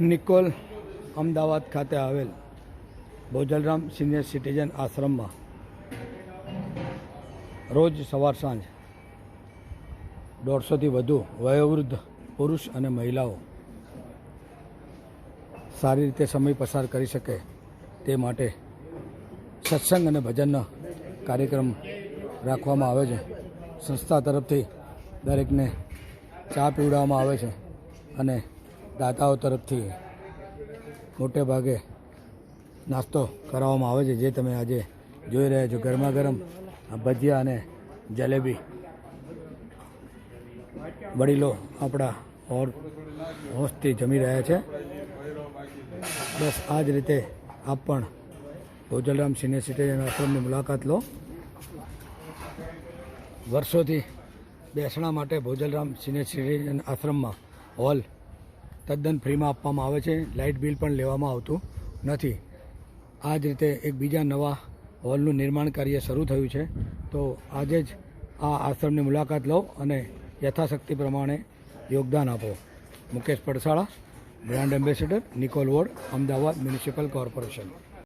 નિકોલ અમદાવાદ ખાતે આવેલ Bhojalram senior citizen આશ્રમમાં રોજ સવાર સાંજ દોઢસોથી વધુ વયોવૃદ્ધ પુરુષ અને મહિલાઓ સારી રીતે સમય પસાર કરી શકે તે માટે સત્સંગ અને ભજનનો કાર્યક્રમ રાખવામાં આવે છે. સંસ્થા તરફથી દરેકને ચા પીવડાવવામાં આવે છે અને દાતાઓ તરફથી મોટે ભાગે નાસ્તો કરાવવામાં આવે છે. જે તમે આજે જોઈ રહ્યા છો, ગરમા ગરમ ભજીયા અને જલેબી. વડીલો આપણા ઓર હોશથી જમી રહ્યા છે. બસ, આ જ રીતે આપ પણ ભોજલરામ સિનિયર સિટીઝન આશ્રમની મુલાકાત લો. વર્ષોથી બેસણા માટે ભોજલરામ સિનિયર સિટીઝન આશ્રમમાં હોલ તદ્દન ફ્રીમાં આપવામાં આવે છે. લાઇટ બિલ પણ લેવામાં આવતું નથી. આ જ રીતે એક બીજા નવા હોલનું નિર્માણ કાર્ય શરૂ થયું છે. તો આજે જ આ આશ્રમની મુલાકાત લો અને યથાશક્તિ પ્રમાણે યોગદાન આપો. Mukesh Padsala brand ambassador Nikol ward Ahmedabad municipal corporation